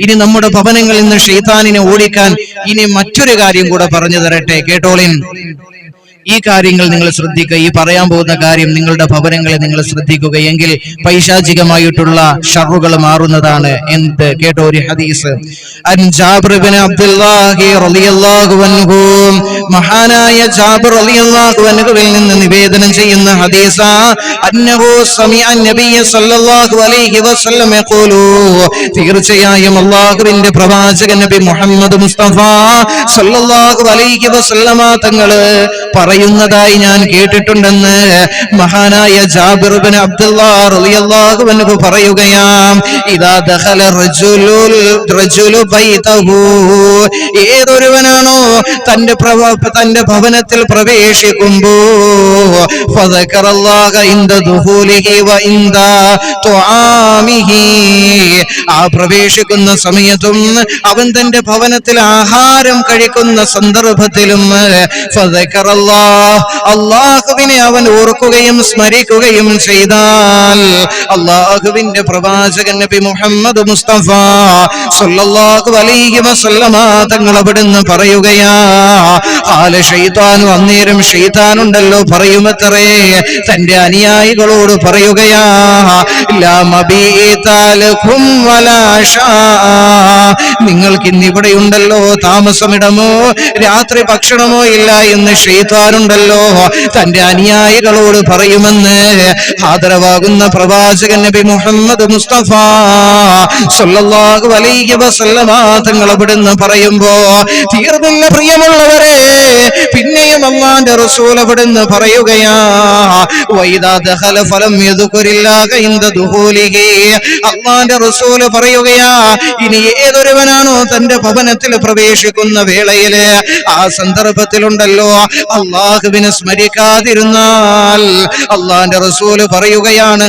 ഇനി നമ്മുടെ ഭവനങ്ങളിൽ നിന്ന് ഷെയ്ത്താനിനെ ഓടിക്കാൻ ഇനി മറ്റൊരു കാര്യം കൂടെ പറഞ്ഞു തരട്ടെ. കേട്ടോളിൻ. ഈ കാര്യങ്ങൾ നിങ്ങൾ ശ്രദ്ധിക്കുക. ഈ പറയാൻ പോകുന്ന കാര്യം നിങ്ങളുടെ ഭവനങ്ങളെ നിങ്ങൾ ശ്രദ്ധിക്കുകയെങ്കിൽ പൈശാചികമായിട്ടുള്ള ഷറുകൾ മാറുന്നതാണ് എന്ത്? കേട്ടോ ഒരു ഹദീസ്. മഹാനായ ജാബിർ റളിയല്ലാഹു അൻഹുവിൽ നിന്ന് നിവേദനം ചെയ്യുന്ന ഹദീസ അന്നഹു സമിഅ നബിയ സല്ലല്ലാഹു അലൈഹി വസല്ലം യഖൂലു. തീർച്ചയായും അല്ലാഹുവിന്റെ പ്രവാചകൻ നബി മുഹമ്മദ് മുസ്തഫ സല്ലല്ലാഹു അലൈഹി വസല്ലമ തങ്ങൾ പറയുന്നതായി ഞാൻ കേട്ടിട്ടുണ്ടെന്ന് മഹാനായ ജാബിർ ബിൻ പറയുകയാം റജുലു ബൈതഹു ഏതൊരുവനാണോ തന്റെ തന്റെ ഭവനത്തിൽ പ്രവേശിക്കുമ്പോ ആ പ്രവേശിക്കുന്ന സമയത്തും അവൻ തന്റെ ഭവനത്തിൽ ആഹാരം കഴിക്കുന്ന സന്ദർഭത്തിലും അള്ളാഹുവിനെ അവൻ ഓർക്കുകയും സ്മരിക്കുകയും ചെയ്താൽ അള്ളാഹുവിന്റെ പ്രവാചകൻ നബി മുഹമ്മദ് മുസ്തഫ സല്ലല്ലാഹു അലൈഹി വസല്ലമ തങ്ങൾ അവിടുന്ന് പറയുകയാ ഹാല ഷെയ്താൻ അന്നേരം ഷെയ്താനുണ്ടല്ലോ ഉണ്ടല്ലോ പറയുമത്രേ തന്റെ അനുയായികളോട് പറയുകയാ ഉണ്ടല്ലോ. നിങ്ങൾക്ക് ഇന്ന് ഇവിടെയുണ്ടല്ലോ താമസമിടമോ രാത്രി ഭക്ഷണമോ ഇല്ല എന്ന് ഷെയ്ത്താനുണ്ടല്ലോ തന്റെ അനുയായികളോട് പറയുമെന്ന് ആദരവാകുന്ന പ്രവാചകൻ നബി മുഹമ്മദ് മുസ്തഫ സല്ലല്ലാഹു അലൈഹി വസല്ലമ തങ്ങൾ അവിടുന്ന് പറയുമ്പോ തീർന്നില്ല പ്രിയമുള്ളവരെ പിന്നെയും അള്ളാന്റെ റസൂൽ അവിടുന്ന് പറയുകയാ അള്ളാന്റെ റസൂൽ പറയുകയാ ഇനി ഏതൊരുവനാണോ തന്റെ ഭവനത്തിൽ പ്രവേശിക്കുന്ന വേളയിൽ ആ സന്ദർഭത്തിലുണ്ടല്ലോ അള്ളാഹുവിനെ സ്മരിക്കാതിരുന്നാൽ. അള്ളാന്റെ റസൂൽ പറയുകയാണ്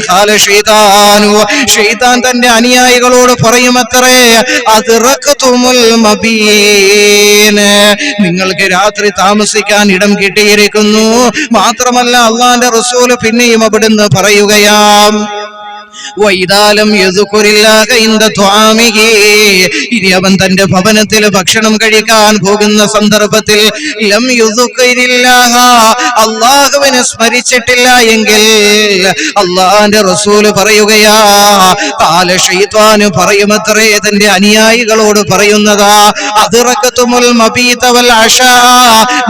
ഷെയ്താൻ തന്റെ അനുയായികളോട് പറയുമത്രേ അത് മബീന് നിങ്ങൾക്ക് രാത്രി താമസിക്കാൻ ഇടം കിട്ടിയിരിക്കുന്നു. മാത്രമല്ല അള്ളാന്റെ റസൂൽ പിന്നെയും അവിടുന്ന് പറയുകയാം. വൈതാലം. ഇനി അവൻ തന്റെ ഭവനത്തിൽ ഭക്ഷണം കഴിക്കാൻ പോകുന്ന സന്ദർഭത്തിൽ ലം. അള്ളാഹുവിനെ സ്മരിച്ചിട്ടില്ല എങ്കിൽ അള്ളാന്റെ റസൂൽ പറയുകയാ കാല ഷെയ്ത്വാന് പറയുമത്രേ തന്റെ അനുയായികളോട് പറയുന്നതാ അതിറക്കത്തുമുൽ മബീത വൽ അശാ.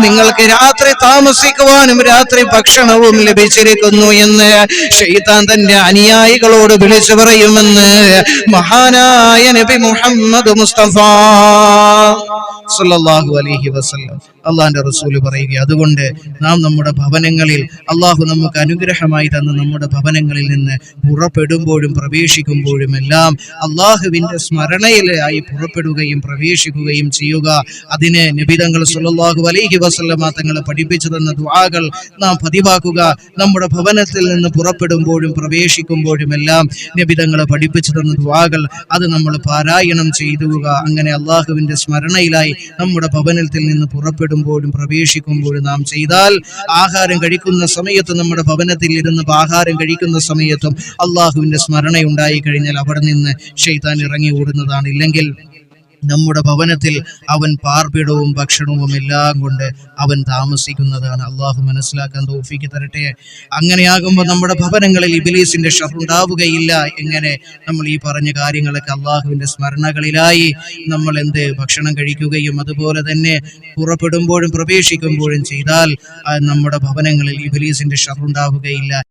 നിങ്ങൾക്ക് രാത്രി താമസിക്കുവാനും രാത്രി ഭക്ഷണവും ലഭിച്ചിരിക്കുന്നു എന്ന് ഷെയ്ത്താൻ തന്റെ അനുയായികളോട് വിളിച്ചു പറയുമെന്ന് മഹാനായ നബി മുഹമ്മദ് മുസ്തഫ സല്ലല്ലാഹു അലൈഹി വസല്ലം. അള്ളാന്റെ റസൂൽ പറയുക അതുകൊണ്ട് നാം നമ്മുടെ ഭവനങ്ങളിൽ അള്ളാഹു നമുക്ക് അനുഗ്രഹമായി തന്ന നമ്മുടെ ഭവനങ്ങളിൽ നിന്ന് പുറപ്പെടുമ്പോഴും പ്രവേശിക്കുമ്പോഴും എല്ലാം അള്ളാഹുവിന്റെ സ്മരണയിലായി പുറപ്പെടുകയും പ്രവേശിക്കുകയും ചെയ്യുക. അതിന് നിബിതങ്ങൾ സുല്ലാഹു അലൈഹി വസല്ലമ തങ്ങൾ പഠിപ്പിച്ചു തന്ന ദ്വാകൾ നാം പതിവാക്കുക. നമ്മുടെ ഭവനത്തിൽ നിന്ന് പുറപ്പെടുമ്പോഴും പ്രവേശിക്കുമ്പോഴും എല്ലാം നിബിതങ്ങൾ പഠിപ്പിച്ചു തന്ന ദ്വാകൾ അത് നമ്മൾ പാരായണം ചെയ്തുക. അങ്ങനെ അള്ളാഹുവിന്റെ സ്മരണയിലായി നമ്മുടെ ഭവനത്തിൽ നിന്ന് പുറപ്പെടുമ്പോഴും പ്രവേശിക്കുമ്പോഴും നാം ചെയ്താൽ ആഹാരം കഴിക്കുന്ന സമയത്ത് നമ്മുടെ ഭവനത്തിൽ ഇരുന്ന് ആഹാരം കഴിക്കുന്ന സമയത്തും അള്ളാഹുവിന്റെ സ്മരണ ഉണ്ടായി കഴിഞ്ഞാൽ അവിടെ നിന്ന് ഷെയ്ത്താൻ ഇറങ്ങി ഓടുന്നതാണ് ഇല്ലെങ്കിൽ നമ്മുടെ ഭവനത്തിൽ അവൻ പാർപ്പിടവും ഭക്ഷണവും എല്ലാം കൊണ്ട് അവൻ താമസിക്കുന്നതാണ്. അള്ളാഹു മനസ്സിലാക്കാൻ തോഫിക്ക് തരട്ടെ. അങ്ങനെയാകുമ്പോൾ നമ്മുടെ ഭവനങ്ങളിൽ ഇബിലീസിന്റെ ഷറുണ്ടാവുകയില്ല എങ്ങനെ നമ്മൾ ഈ പറഞ്ഞ കാര്യങ്ങളൊക്കെ അള്ളാഹുവിന്റെ സ്മരണകളിലായി നമ്മൾ എന്ത് ഭക്ഷണം കഴിക്കുകയും അതുപോലെ തന്നെ പുറപ്പെടുമ്പോഴും പ്രവേശിക്കുമ്പോഴും ചെയ്താൽ നമ്മുടെ ഭവനങ്ങളിൽ ഇബിലീസിന്റെ ഷറുണ്ടാവുകയില്ല